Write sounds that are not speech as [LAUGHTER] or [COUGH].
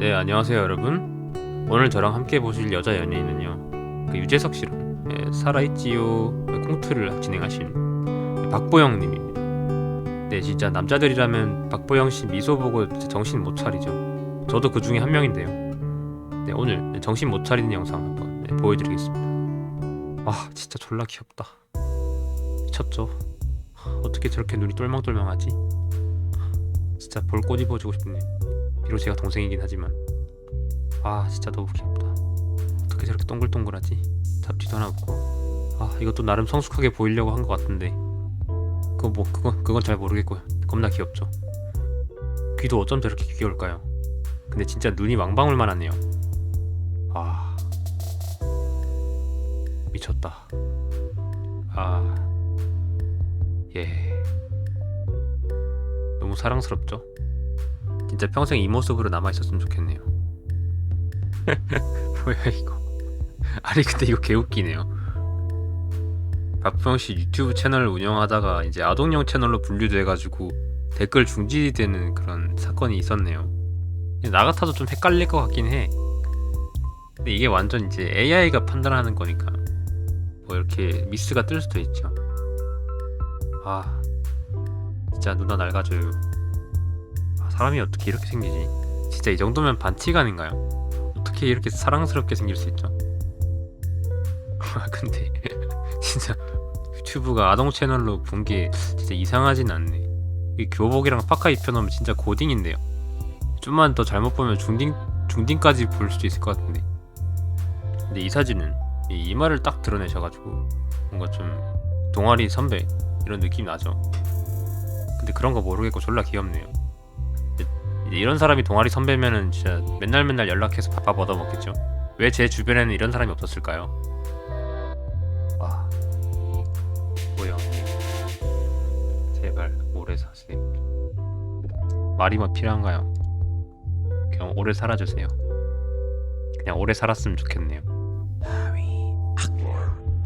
네, 안녕하세요, 여러분. 오늘 저랑 함께 보실 여자 연예인은요. 그 유재석 씨랑 예, 살아있지요 콩트를 진행하신 박보영 님입니다. 네, 진짜 남자들이라면 박보영 씨 미소 보고 정신 못 차리죠. 저도 그 중에 한 명인데요. 네, 오늘 정신 못 차리는 영상 한번 네, 보여드리겠습니다. 와, 진짜 졸라 귀엽다. 미쳤죠? 어떻게 저렇게 눈이 똘망똘망하지? 진짜 볼 꼬집어 주고 싶네요. 비록 제가 동생이긴 하지만. 아 진짜 너무 귀엽다. 어떻게 저렇게 동글동글하지? 잡지도 않아 없고. 아 이것도 나름 성숙하게 보이려고 한 것 같은데. 그거 뭐 그건 그건 잘 모르겠고요. 겁나 귀엽죠. 귀도 어쩜 저렇게 귀여울까요? 근데 진짜 눈이 왕방울만 하네요. 아. 미쳤다. 아예 너무 사랑스럽죠 진짜 평생 이 모습으로 남아 있었으면 좋겠네요. [LAUGHS] 뭐야 이거? [LAUGHS] 아니 근데 이거 개웃기네요. 박보영 씨 유튜브 채널을 운영하다가 이제 아동용 채널로 분류돼가지고 댓글 중지되는 그런 사건이 있었네요. 나 같아도 좀 헷갈릴 것 같긴 해. 근데 이게 완전 이제 AI가 판단하는 거니까 뭐 이렇게 미스가 뜰 수도 있죠. 아 진짜 누나 낡아져요. 아, 사람이 어떻게 이렇게 생기지? 진짜 이 정도면 반칙 아닌가요? 어떻게 이렇게 사랑스럽게 생길 수 있죠? [LAUGHS] 아 근데 [LAUGHS] 진짜 유튜브가 아동 채널로 본 게 진짜 이상하진 않네. 이 교복이랑 파카 입혀놓으면 진짜 고딩인데요. 좀만 더 잘못 보면 중딩 중딩까지 볼 수도 있을 것 같은데. 근데 이 사진은 이 이마를 딱 드러내셔가지고 뭔가 좀 동아리 선배 이런 느낌 나죠. 근데 그런 거 모르겠고 졸라 귀엽네요. 이런 사람이 동아리 선배면은 진짜 맨날 맨날 연락해서 밥밥 얻어먹겠죠. 왜 제 주변에는 이런 사람이 없었을까요? 와, 뭐야? 제발 오래 사세요. 말이 뭐 필요한가요? 그냥 오래 살아주세요. 그냥 오래 살았으면 좋겠네요.